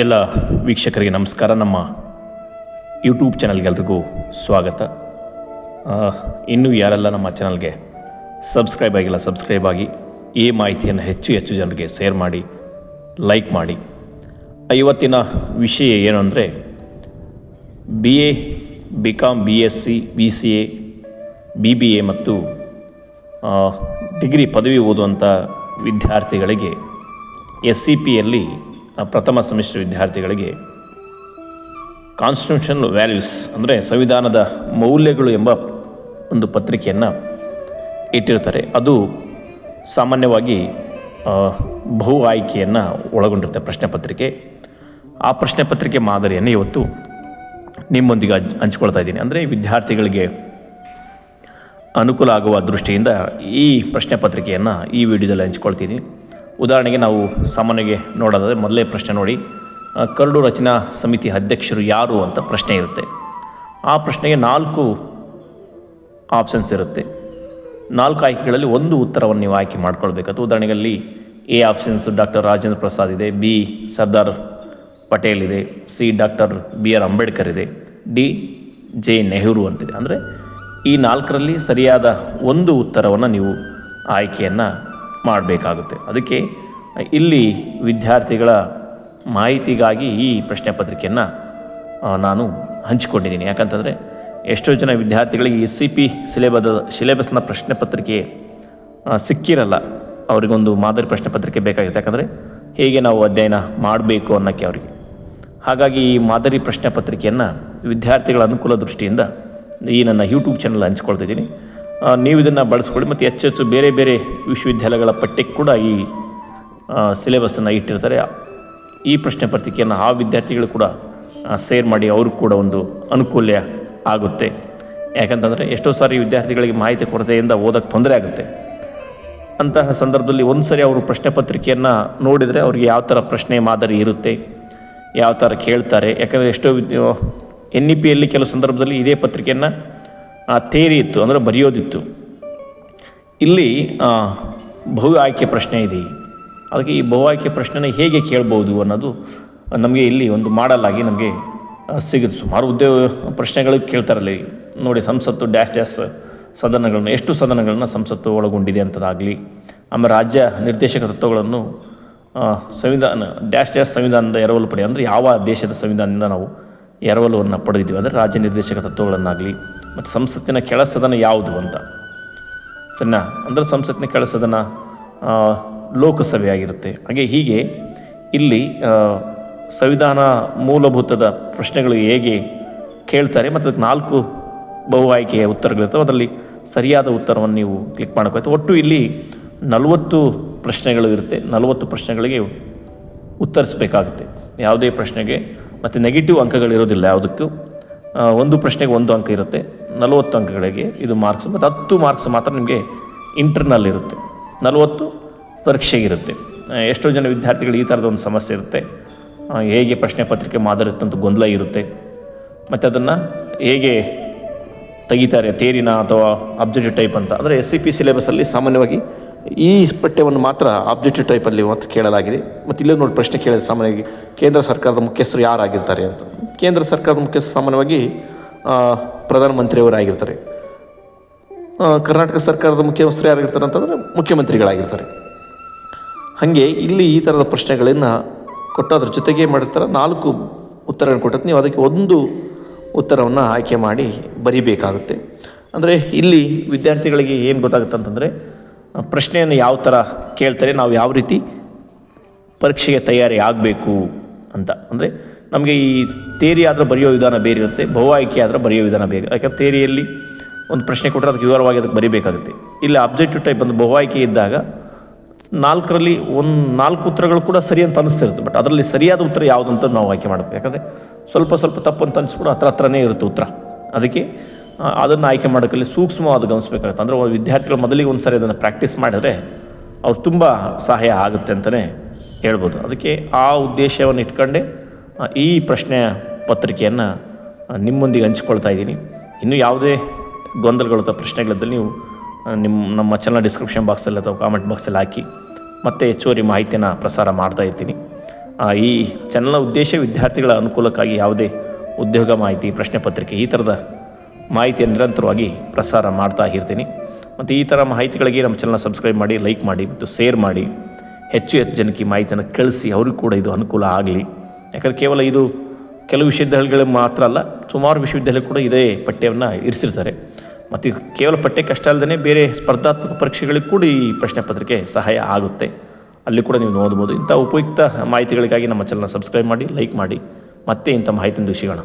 ಎಲ್ಲ ವೀಕ್ಷಕರಿಗೆ ನಮಸ್ಕಾರ. ನಮ್ಮ ಯೂಟ್ಯೂಬ್ ಚಾನಲ್ಗೆ ಎಲ್ರಿಗೂ ಸ್ವಾಗತ. ಇನ್ನೂ ಯಾರೆಲ್ಲ ನಮ್ಮ ಚಾನಲ್ಗೆ ಸಬ್ಸ್ಕ್ರೈಬ್ ಆಗಿಲ್ಲ ಸಬ್ಸ್ಕ್ರೈಬ್ ಆಗಿ ಈ ಮಾಹಿತಿಯನ್ನು ಹೆಚ್ಚು ಹೆಚ್ಚು ಜನರಿಗೆ ಶೇರ್ ಮಾಡಿ ಲೈಕ್ ಮಾಡಿ. ಇವತ್ತಿನ ವಿಷಯ ಏನು ಅಂದರೆ B A B com B S C B C A B B A ಮತ್ತು ಡಿಗ್ರಿ ಪದವಿ ಓದುವಂಥ ವಿದ್ಯಾರ್ಥಿಗಳಿಗೆ ಎಸ್ ಸಿ ಪಿಯಲ್ಲಿ ಪ್ರಥಮ ಸೆಮಿಸ್ಟರ್ ವಿದ್ಯಾರ್ಥಿಗಳಿಗೆ ಕಾನ್ಸ್ಟಿಟ್ಯೂಷನಲ್ ವ್ಯಾಲ್ಯೂಸ್ ಅಂದರೆ ಸಂವಿಧಾನದ ಮೌಲ್ಯಗಳು ಎಂಬ ಒಂದು ಪತ್ರಿಕೆಯನ್ನು ಇಟ್ಟಿರ್ತಾರೆ ಅದು ಸಾಮಾನ್ಯವಾಗಿ ಬಹು ಆಯ್ಕೆಯನ್ನು ಒಳಗೊಂಡಿರುತ್ತೆ ಪ್ರಶ್ನೆ ಪತ್ರಿಕೆ. ಆ ಪ್ರಶ್ನೆ ಪತ್ರಿಕೆ ಮಾದರಿಯನ್ನು ಇವತ್ತು ನಿಮ್ಮೊಂದಿಗೆ ಹಂಚ್- ಹಂಚ್ಕೊಳ್ತಾ ಇದ್ದೀನಿ. ಅಂದರೆ ವಿದ್ಯಾರ್ಥಿಗಳಿಗೆ ಅನುಕೂಲ ಆಗುವ ದೃಷ್ಟಿಯಿಂದ ಈ ಪ್ರಶ್ನೆ ಪತ್ರಿಕೆಯನ್ನು ಈ ವಿಡಿಯೋದಲ್ಲಿ ಹಂಚ್ಕೊಳ್ತೀನಿ ಉದಾಹರಣೆಗೆ ನಾವು ಸಾಮಾನ್ಯವಾಗಿ ನೋಡೋದಾದರೆ ಮೊದಲೇ ಪ್ರಶ್ನೆ ನೋಡಿ ಕರಡು ರಚನಾ ಸಮಿತಿ ಅಧ್ಯಕ್ಷರು ಯಾರು ಅಂತ ಪ್ರಶ್ನೆ ಇರುತ್ತೆ. ಆ ಪ್ರಶ್ನೆಗೆ ನಾಲ್ಕು ಆಪ್ಷನ್ಸ್ ಇರುತ್ತೆ. ನಾಲ್ಕು ಆಯ್ಕೆಗಳಲ್ಲಿ ಒಂದು ಉತ್ತರವನ್ನು ನೀವು ಆಯ್ಕೆ ಮಾಡ್ಕೊಳ್ಬೇಕು. ಉದಾಹರಣೆಗೆ A options doctor Rajendra Prasad ಇದೆ, ಬಿ ಸರ್ದಾರ್ ಪಟೇಲ್ ಇದೆ, C doctor B R Ambedkar ಇದೆ, ಡಿ ಜೆ ನೆಹರು ಅಂತಿದೆ. ಅಂದರೆ ಈ ನಾಲ್ಕರಲ್ಲಿ ಸರಿಯಾದ ಒಂದು ಉತ್ತರವನ್ನು ನೀವು ಆಯ್ಕೆಯನ್ನು ಮಾಡಬೇಕಾಗುತ್ತೆ. ಅದಕ್ಕೆ ಇಲ್ಲಿ ವಿದ್ಯಾರ್ಥಿಗಳ ಮಾಹಿತಿಗಾಗಿ ಈ ಪ್ರಶ್ನೆ ಪತ್ರಿಕೆಯನ್ನು ನಾನು ಹಂಚಿಕೊಂಡಿದ್ದೀನಿ. ಯಾಕಂತಂದರೆ ಎಷ್ಟೋ ಜನ ವಿದ್ಯಾರ್ಥಿಗಳಿಗೆ ಎಸ್ ಸಿ ಪಿ ಸಿಲೆಬದ, ಸಿಲೆಬಸ್ನ ಪ್ರಶ್ನೆ ಪತ್ರಿಕೆ ಸಿಕ್ಕಿರಲ್ಲ. ಅವರಿಗೊಂದು ಮಾದರಿ ಪ್ರಶ್ನೆ ಪತ್ರಿಕೆ ಬೇಕಾಗಿರುತ್ತೆ. ಯಾಕಂದರೆ ಹೇಗೆ ನಾವು ಅಧ್ಯಯನ ಮಾಡಬೇಕು ಅನ್ನೋಕ್ಕೆ ಅವರಿಗೆ. ಹಾಗಾಗಿ ಈ ಮಾದರಿ ಪ್ರಶ್ನೆ ಪತ್ರಿಕೆಯನ್ನು ವಿದ್ಯಾರ್ಥಿಗಳ ಅನುಕೂಲ ದೃಷ್ಟಿಯಿಂದ ಈ ನನ್ನ ಯೂಟ್ಯೂಬ್ ಚಾನಲ್ ಹಂಚ್ಕೊಳ್ತಿದ್ದೀನಿ ನೀವು ಇದನ್ನು ಬಳಸ್ಕೊಳ್ಳಿ ಮತ್ತು ಹೆಚ್ಚು ಹೆಚ್ಚು ಬೇರೆ ಬೇರೆ ವಿಶ್ವವಿದ್ಯಾಲಯಗಳ ಪಠ್ಯಕ್ಕೆ ಕೂಡ ಈ ಸಿಲೆಬಸ್ಸನ್ನು ಇಟ್ಟಿರ್ತಾರೆ. ಈ ಪ್ರಶ್ನೆ ಪತ್ರಿಕೆಯನ್ನು ಆ ವಿದ್ಯಾರ್ಥಿಗಳು ಕೂಡ ಸೇರ್ ಮಾಡಿ ಅವ್ರಿಗೆ ಕೂಡ ಒಂದು ಅನುಕೂಲ ಆಗುತ್ತೆ. ಯಾಕಂತಂದರೆ ಎಷ್ಟೋ ಸಾರಿ ವಿದ್ಯಾರ್ಥಿಗಳಿಗೆ ಮಾಹಿತಿ ಕೊರತೆಯಿಂದ ಓದೋಕ್ಕೆ ತೊಂದರೆ ಆಗುತ್ತೆ. ಅಂತಹ ಸಂದರ್ಭದಲ್ಲಿ ಒಂದು ಸರಿ ಅವರು ಪ್ರಶ್ನೆ ಪತ್ರಿಕೆಯನ್ನು ನೋಡಿದರೆ ಅವ್ರಿಗೆ ಯಾವ ಥರ ಪ್ರಶ್ನೆ ಮಾದರಿ ಇರುತ್ತೆ, ಯಾವ ಥರ ಕೇಳ್ತಾರೆ. ಯಾಕಂದರೆ ಎಷ್ಟೋ ಎನ್ ಇ ಪಿಯಲ್ಲಿ ಕೆಲವು ಸಂದರ್ಭದಲ್ಲಿ ಇದೇ ಪತ್ರಿಕೆಯನ್ನು ತೇರಿ ಇತ್ತು ಅಂದರೆ ಬರೆಯೋದಿತ್ತು. ಇಲ್ಲಿ ಆ, ಬಹು ಆಯ್ಕೆ ಪ್ರಶ್ನೆ ಇದೆ. ಅದಕ್ಕೆ ಈ ಬಹು ಆಯ್ಕೆ ಪ್ರಶ್ನೆನ ಹೇಗೆ ಕೇಳ್ಬೋದು ಅನ್ನೋದು ನಮಗೆ ಇಲ್ಲಿ ಒಂದು ಮಾಡಲಾಗಿ ನಮಗೆ ಆ, ಸಿಗುತ್ತೆ. ಸುಮಾರು ಉದ್ಯೋಗ ಪ್ರಶ್ನೆಗಳು ಕೇಳ್ತಾರಲ್ಲ. ನೋಡಿ ಸಂಸತ್ತು ಡ್ಯಾಶ್ ಡ್ಯಾಶ್ ಸದನಗಳನ್ನು ಎಷ್ಟು ಸದನಗಳನ್ನು ಸಂಸತ್ತು ಒಳಗೊಂಡಿದೆ ಅಂತದಾಗಲಿ ಆಮೇಲೆ ರಾಜ್ಯ ನಿರ್ದೇಶಕ ತತ್ವಗಳನ್ನು ಸಂವಿಧಾನ ಡ್ಯಾಶ್ ಡ್ಯಾಶ್ ಸಂವಿಧಾನದ ಎರವಲು ಪಡೆ ಅಂದರೆ ಯಾವ ದೇಶದ ಸಂವಿಧಾನದಿಂದ ನಾವು ಎರವಲುವನ್ನು ಪಡೆದಿದ್ದೀವಿ ಅಂದರೆ ರಾಜ್ಯ ನಿರ್ದೇಶಕ ತತ್ವಗಳನ್ನಾಗಲಿ. ಮತ್ತು ಸಂಸತ್ತಿನ ಕೆಳಸದನ ಯಾವುದು ಅಂತ. ಸರಿನಾ? ಅಂದರೆ ಸಂಸತ್ತಿನ ಕೆಳಸದನ ಲೋಕಸಭೆ ಆಗಿರುತ್ತೆ. ಹಾಗೆ ಹೀಗೆ ಇಲ್ಲಿ ಸಂವಿಧಾನ ಮೂಲಭೂತದ ಪ್ರಶ್ನೆಗಳು ಹೇಗೆ ಕೇಳ್ತಾರೆ, ಮತ್ತು ಅದಕ್ಕೆ ನಾಲ್ಕು ಬಹು ಆಯ್ಕೆಯ ಉತ್ತರಗಳಿರ್ತವೆ. ಅದರಲ್ಲಿ ಸರಿಯಾದ ಉತ್ತರವನ್ನು ನೀವು ಕ್ಲಿಕ್ ಮಾಡೋಕ್ಕಾಯ್ತು ಒಟ್ಟು ಇಲ್ಲಿ ನಲವತ್ತು ಪ್ರಶ್ನೆಗಳು ಇರುತ್ತೆ. ನಲವತ್ತು ಪ್ರಶ್ನೆಗಳಿಗೆ ಉತ್ತರಿಸಬೇಕಾಗುತ್ತೆ. ಯಾವುದೇ ಪ್ರಶ್ನೆಗೆ ಮತ್ತು ನೆಗೆಟಿವ್ ಅಂಕಗಳಿರೋದಿಲ್ಲ ಯಾವುದಕ್ಕೂ. ಒಂದು ಪ್ರಶ್ನೆಗೆ ಒಂದು ಅಂಕ ಇರುತ್ತೆ. ನಲವತ್ತು ಅಂಕಗಳಿಗೆ ಇದು ಮಾರ್ಕ್ಸ್ ಮತ್ತು ಹತ್ತು ಮಾರ್ಕ್ಸ್ ಮಾತ್ರ ನಿಮಗೆ ಇಂಟರ್ನಲ್ ಇರುತ್ತೆ. ನಲವತ್ತು ಪರೀಕ್ಷೆಗಿರುತ್ತೆ ಎಷ್ಟೋ ಜನ ವಿದ್ಯಾರ್ಥಿಗಳು ಈ ಥರದ ಒಂದು ಸಮಸ್ಯೆ ಇರುತ್ತೆ. ಹೇಗೆ ಪ್ರಶ್ನೆ ಪತ್ರಿಕೆ ಮಾದರಿ ಅಂತ ಗೊಂದಲ ಇರುತ್ತೆ. ಮತ್ತು ಅದನ್ನು ಹೇಗೆ ತೆಗಿತಾರೆ ತೇರಿನ ಅಥವಾ ಅಬ್ಜೆಕ್ಟಿವ್ ಟೈಪ್ ಅಂತ. ಅಂದರೆ ಎಸ್ ಸಿ ಪಿ ಸಿಲೆಬಸಲ್ಲಿ ಸಾಮಾನ್ಯವಾಗಿ ಈ ಪಠ್ಯವನ್ನು ಮಾತ್ರ ಆಬ್ಜೆಕ್ಟಿವ್ ಟೈಪಲ್ಲಿ ಮಾತ್ರ ಕೇಳಲಾಗಿದೆ. ಮತ್ತು ಇಲ್ಲೇ ನೋಡಿ ಪ್ರಶ್ನೆ ಕೇಳಿದ್ರೆ ಸಾಮಾನ್ಯವಾಗಿ ಕೇಂದ್ರ ಸರ್ಕಾರದ ಮುಖ್ಯಸ್ಥರು ಯಾರಾಗಿರ್ತಾರೆ ಅಂತ. ಕೇಂದ್ರ ಸರ್ಕಾರದ ಮುಖ್ಯಸ್ಥರು ಸಾಮಾನ್ಯವಾಗಿ ಆ, ಪ್ರಧಾನಮಂತ್ರಿಯವರು ಆಗಿರ್ತಾರೆ ಆ, ಕರ್ನಾಟಕ ಸರ್ಕಾರದ ಮುಖ್ಯಮಂತ್ರಿ ಯಾರಾಗಿರ್ತಾರೆ ಅಂತಂದರೆ ಮುಖ್ಯಮಂತ್ರಿಗಳಾಗಿರ್ತಾರೆ. ಹಾಗೆ ಇಲ್ಲಿ ಈ ಥರದ ಪ್ರಶ್ನೆಗಳನ್ನು ಕೊಟ್ಟೋದ್ರ ಜೊತೆಗೆ ಮಾಡಿರ್ತಾರೆ? ನಾಲ್ಕು ಉತ್ತರಗಳನ್ನು ಕೊಟ್ಟಿರ್ತೀನಿ. ನೀವು ಅದಕ್ಕೆ ಒಂದು ಉತ್ತರವನ್ನು ಆಯ್ಕೆ ಮಾಡಿ ಬರಿಬೇಕಾಗುತ್ತೆ. ಅಂದರೆ ಇಲ್ಲಿ ವಿದ್ಯಾರ್ಥಿಗಳಿಗೆ ಏನು ಗೊತ್ತಾಗುತ್ತೆ ಅಂತಂದರೆ ಪ್ರಶ್ನೆಯನ್ನು ಯಾವ ಥರ ಕೇಳ್ತಾರೆ ನಾವು ಯಾವ ರೀತಿ ಪರೀಕ್ಷೆಗೆ ತಯಾರಿ ಆಗಬೇಕು ಅಂತ. ಅಂದರೆ ನಮಗೆ ಈ ತೇರಿ ಆದ್ರೆ ಬರೆಯೋ ವಿಧಾನ ಬೇರೆ ಇರುತ್ತೆ ಬಹು ಆಯ್ಕೆ ಆದ್ರೆ ಬರೆಯೋ ವಿಧಾನ ಬೇರೆ ಯಾಕಂದ್ರೆ ತೇರಿಯಲ್ಲಿ ಒಂದು ಪ್ರಶ್ನೆ ಕೊಟ್ಟರೆ ಅದಕ್ಕೆ ವಿವರವಾಗಿ ಅದಕ್ಕೆ ಬರಿಬೇಕಾಗುತ್ತೆ. ಇಲ್ಲಿ ಅಬ್ಜೆಕ್ಟಿವ್ ಟೈಪ್ ಒಂದು ಬಹು ಆಯ್ಕೆ ಇದ್ದಾಗ ನಾಲ್ಕರಲ್ಲಿ ಒಂದು ನಾಲ್ಕು ಉತ್ತರಗಳು ಕೂಡ ಸರಿ ಅಂತ ಅನಿಸ್ತಿರುತ್ತೆ ಬಟ್ ಅದರಲ್ಲಿ ಸರಿಯಾದ ಉತ್ತರ ಯಾವುದು ಅಂತ ನಾವು ಆಯ್ಕೆ ಮಾಡಬೇಕು. ಯಾಕಂದರೆ ಸ್ವಲ್ಪ ಸ್ವಲ್ಪ ತಪ್ಪು ಅಂತ ಅನಿಸ್ಬಿಡು ಹತ್ರ ಹತ್ರನೇ ಇರುತ್ತೆ ಉತ್ತರ. ಅದಕ್ಕೆ ಅದನ್ನು ಆಯ್ಕೆ ಮಾಡೋಕ್ಕಲ್ಲಿ ಸೂಕ್ಷ್ಮವಾದ ಗಮನಿಸಬೇಕಾಗುತ್ತೆ. ಅಂದರೆ ವಿದ್ಯಾರ್ಥಿಗಳು ಮೊದಲಿಗೆ ಒಂದು ಸರಿ ಅದನ್ನು ಪ್ರಾಕ್ಟೀಸ್ ಮಾಡಿದ್ರೆ ಅವ್ರು ತುಂಬ ಸಹಾಯ ಆಗುತ್ತೆ ಅಂತಲೇ ಹೇಳ್ಬೋದು. ಅದಕ್ಕೆ ಆ ಉದ್ದೇಶವನ್ನು ಇಟ್ಕೊಂಡೆ ಈ ಪ್ರಶ್ನೆ ಪತ್ರಿಕೆಯನ್ನು ನಿಮ್ಮೊಂದಿಗೆ ಹಂಚ್ಕೊಳ್ತಾ ಇದ್ದೀನಿ. ಇನ್ನೂ ಯಾವುದೇ ಗೊಂದಲಗಳು ಅಥವಾ ಪ್ರಶ್ನೆಗಳಿದ್ದಲ್ಲಿ ನೀವು ನಿಮ್ಮ ನಮ್ಮ ಚಾನಲ್ ಡಿಸ್ಕ್ರಿಪ್ಷನ್ ಬಾಕ್ಸಲ್ಲಿ ಅಥವಾ ಕಾಮೆಂಟ್ ಬಾಕ್ಸಲ್ಲಿ ಹಾಕಿ, ಮತ್ತೆ ಹೆಚ್ಚುವರಿ ಮಾಹಿತಿಯನ್ನು ಪ್ರಸಾರ ಮಾಡ್ತಾ ಇರ್ತೀನಿ. ಈ ಚಾನಲ್ನ ಉದ್ದೇಶ ವಿದ್ಯಾರ್ಥಿಗಳ ಅನುಕೂಲಕ್ಕಾಗಿ ಯಾವುದೇ ಉದ್ಯೋಗ ಮಾಹಿತಿ, ಪ್ರಶ್ನೆ ಪತ್ರಿಕೆ, ಈ ಥರದ ಮಾಹಿತಿಯನ್ನು ನಿರಂತರವಾಗಿ ಪ್ರಸಾರ ಮಾಡ್ತಾ ಇರ್ತೀನಿ. ಮತ್ತು ಈ ಥರ ಮಾಹಿತಿಗಳಿಗೆ ನಮ್ಮ ಚಾನಲ್ನ ಸಬ್ಸ್ಕ್ರೈಬ್ ಮಾಡಿ ಲೈಕ್ ಮಾಡಿ ಮತ್ತು ಶೇರ್ ಮಾಡಿ, ಹೆಚ್ಚು ಹೆಚ್ಚು ಜನಕ್ಕೆ ಮಾಹಿತಿಯನ್ನು ಕಳಿಸಿ, ಅವ್ರಿಗೂ ಕೂಡ ಇದು ಅನುಕೂಲ ಆಗಲಿ. ಯಾಕಂದರೆ ಕೇವಲ ಇದು ಕೆಲವು ವಿಶ್ವವಿದ್ಯಾಲಯಗಳು ಮಾತ್ರ ಅಲ್ಲ, ಸುಮಾರು ವಿಶ್ವವಿದ್ಯಾಲಯ ಕೂಡ ಇದೇ ಪಠ್ಯವನ್ನು ಇರಿಸಿರ್ತಾರೆ. ಮತ್ತು ಕೇವಲ ಪಠ್ಯಕ್ಕೆ ಅಷ್ಟೇ ಅಲ್ಲದೆ ಬೇರೆ ಸ್ಪರ್ಧಾತ್ಮಕ ಪರೀಕ್ಷೆಗಳಿಗೆ ಕೂಡ ಈ ಪ್ರಶ್ನೆ ಪತ್ರಿಕೆ ಸಹಾಯ ಆಗುತ್ತೆ. ಅಲ್ಲಿ ಕೂಡ ನೀವು ನೋಡ್ಬೋದು. ಇಂಥ ಉಪಯುಕ್ತ ಮಾಹಿತಿಗಳಿಗಾಗಿ ನಮ್ಮ ಚಾನಲ್ನ ಸಬ್ಸ್ಕ್ರೈಬ್ ಮಾಡಿ ಲೈಕ್ ಮಾಡಿ. ಮತ್ತೆ ಇಂಥ ಮಾಹಿತಿಯನ್ನು ಸಿಗೋಣ.